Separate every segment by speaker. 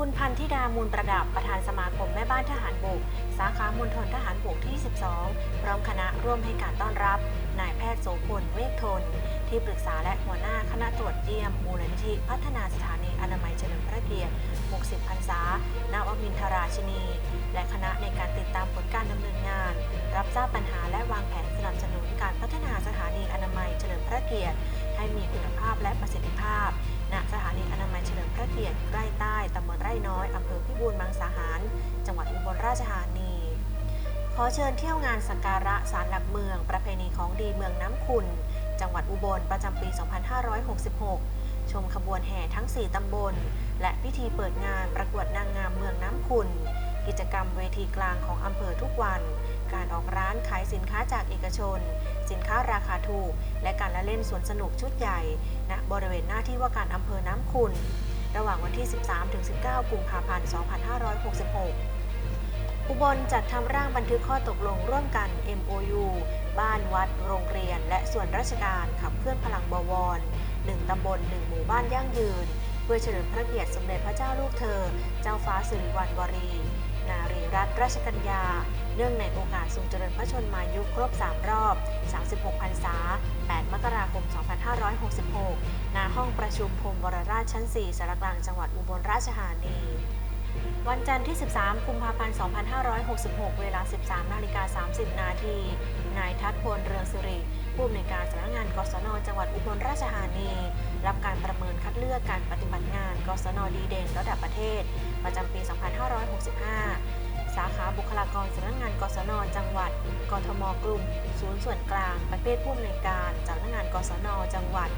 Speaker 1: คุณพันธิดามูลประดับประธานสมาคมแม่บ้านทหารบก สาขามณฑลทหารบกที่ 12 พร้อมคณะร่วมให้การต้อนรับ นายแพทย์โสพลเวกทน ที่ปรึกษาและหัวหน้าคณะตรวจเยี่ยม มูลนิธิพัฒนาสถานีอนามัยเฉลิมพระเกียรติ 60 พรรษานาวมินทราชินี และคณะในการติดตามผลการดำเนินงาน รับทราบปัญหาและวางแผนสนับสนุนการพัฒนาสถานีอนามัยเฉลิมพระเกียรติ ให้มีคุณภาพและประสิทธิภาพ เกียรติใกล้ใต้ตำบลไร่น้อยอำเภอพิบูลมังสาหาร จังหวัดอุบลราชธานี ขอเชิญเที่ยวงานสักการะศาลหลักเมือง ประเพณีของดีเมืองน้ำขุนจังหวัดอุบลประจำปี 2566 ชมขบวนแห่ทั้ง 4 ตำบล และพิธีเปิดงานประกวดนางงามเมืองน้ำขุนกิจกรรมเวทีกลางของอำเภอทุกวัน การออกร้านขายสินค้าจากเอกชน สินค้าราคาถูก และการละเล่นสวนสนุกชุดใหญ่ณบริเวณหน้าที่ว่าการอำเภอน้ำขุน ระหว่างวันที่ 13-19 กุมภาพันธ์ 2566 อุบลจัดทำร่างบันทึกข้อตกลงร่วมกัน MOU บ้านวัด โรงเรียน และส่วนราชการขับเคลื่อนพลังบวร 1 ตำบล 1 หมู่บ้านยั่งยืน เพื่อเฉลิมพระเกียรติสมเด็จพระเจ้าลูกเธอ เจ้าฟ้าสิริวัณวรี นารีรัตนราชกัญญา เนื่องในโอกาสทรงเจริญพระชนมายุครบ 3 รอบ 36พรรษา 8 มกราคม 2566 ณ ห้องประชุมพรมวรราชชั้น 4 สารกลางจังหวัดอุบลราชธานี วันจันทร์ที่ 13 กุมภาพันธ์ 2566 เวลา 13 นาฬิกา 30 นาที นายทัศพล เรืองสิริ ผู้อำนวยการสำนักงานกศน จังหวัดอุบลราชธานี รับการประเมินคัดเลือกการปฏิบัติงานกศนดีเด่นระดับประเทศ ประจำปี 2565 สาขาบุคลากรสำนักงานกศน จังหวัด กทมกลุ่ม ศูนย์ส่วนกลาง ประเภทผู้อำนวยการสำนักงานกศน จังหวัด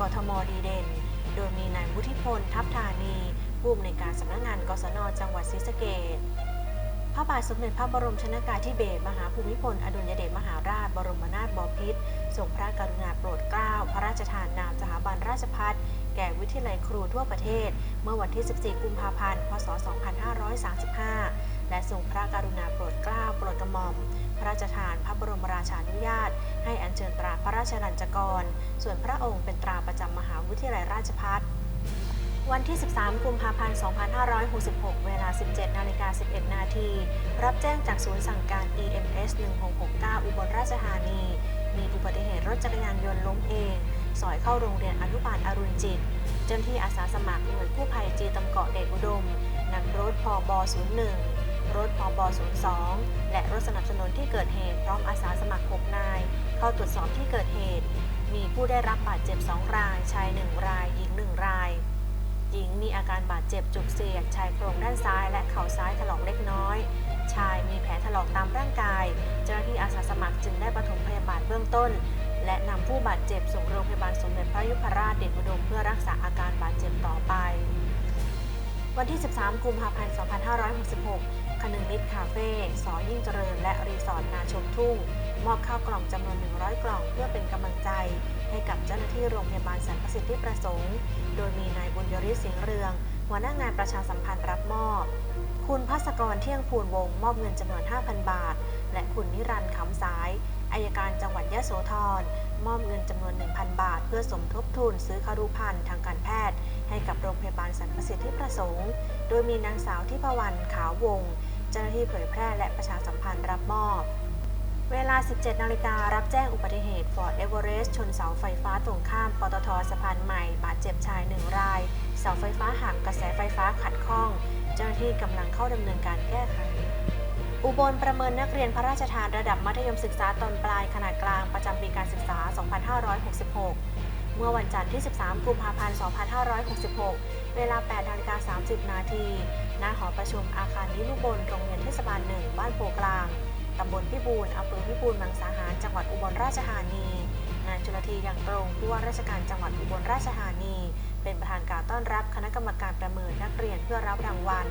Speaker 1: กทมดีเด่น โดยมีนายวุฒิพล ทัพธานีผู้อำนวยการสำนักงานกศน จังหวัดศรีสะเกษพระบาทสมเด็จพระบรมชนากาธิเบศรมหาภูมิพล อดุลยเดชมหาราช บรมนาถบพิตร ทรงพระกรุณาโปรดเกล้าพระราชทานนามสถาบันราชพัฒแก่วิทยาลัยครูทั่วประเทศ เมื่อวันที่ 14 กุมภาพันธ์ พศ 2535 และทรงพระกรุณาโปรดเกล้าโปรดกระหม่อม พระราชทานพระบรมราชานุญาต ให้อัญเชิญตราพระราชลัญจกร ส่วนพระองค์เป็นตราประจำมหาวิทยาลัยราชภัฏวันที่ 13 กุมภาพันธ์ 2566 เวลา 17 นาฬิกา 11 นาที รับแจ้งจากศูนย์สั่งการ EMS 1669 อุ บัติเหตุรถจักรยานยนต์ล้มเอง สอยเข้าโรงเรียนอนุบาลอรุณจิต เจ้าหน้าที่อาสาสมัครหน่วยกู้ภัยจีตำเกาะเดชอุดมนำรถพอบ01 รถพอบ02 และรถสนับสนุนที่เกิดเหตุพร้อมอาสาสมัคร 6 นาย เข้าตรวจสอบที่เกิดเหตุ มีผู้ได้รับบาดเจ็บ 2 ราย ชาย 1 ราย หญิง 1 ราย หญิงมีอาการบาดเจ็บจุกเสียดชายโครงด้านซ้ายและเข่าซ้ายถลอกเล็ก ลอกตามร่างกาย เจ้าหน้าที่อาสาสมัครจึงได้ปฐมพยาบาลเบื้องต้น และนำผู้บาดเจ็บส่งโรงพยาบาลสมเด็จพระยุพราชเดชอุดมเพื่อรักษาอาการบาดเจ็บต่อไป วันที่ 13 กุมภาพันธ์ 2566 คนึงนิดคาเฟ่สอยิ่งเจริญ และรีสอร์ทนาชมทุ่ง มอบข้าวกล่องจำนวน 100 กล่องเพื่อเป็นกำลังใจ ให้กับเจ้าหน้าที่โรงพยาบาลสรรพสิทธิประสงค์ โดยมีนายบุญยริศสิงห์เรืองหัวหน้างานประชาสัมพันธ์รับมอบ คุณพัสกรเที่ยงภูลวงศ์มอบเงินจำนวน 5,000 บาท และคุณนิรันดร์ขำสายอายการจังหวัดยะโสธรมอบเงินจำนวน 1,000 บาท เพื่อสมทบทุนซื้อคารุพันธ์ทางการแพทย์ ให้กับโรงพยาบาลสรรพสิทธิประสงค์ โดยมีนางสาวทิพวรรณขาววงศ์เจ้าหน้าที่เผยแพร่และประชาสัมพันธ์รับมอบ เวลา 17 นาฬิการับแจ้งอุบัติเหตุฟอร์ดเอเวอเรสต์ชนเสาไฟฟ้าตรงข้ามปตทสะพานใหม่ บาดเจ็บชายหนึ่งราย เสาไฟฟ้าหักกระแสไฟฟ้าขัดข้อง เจ้าหน้าที่กำลังเข้าดำเนินการแก้ไข อุบลประเมินนักเรียนพระราชทานระดับมัธยมศึกษาตอนปลายขนาดกลางประจำปีการศึกษา 2566 เมื่อวันจันทร์ที่ 13 กุมภาพันธ์ 2566 เวลา 8นาฬิกา30 นาทีณหอประชุมอาคารนิรุบลโรงเรียนเทศบาลหนึ่งบ้านโพกลางตำบลพิบูลอำเภอพิบูลมังสาหาร จังหวัดอุบลราชธานี นายจุลธีอย่างตรงผู้ว่าราชการจังหวัดอุบลราชธานี เป็นประธานการต้อนรับคณะกรรมการประ เพื่อรับรางวัล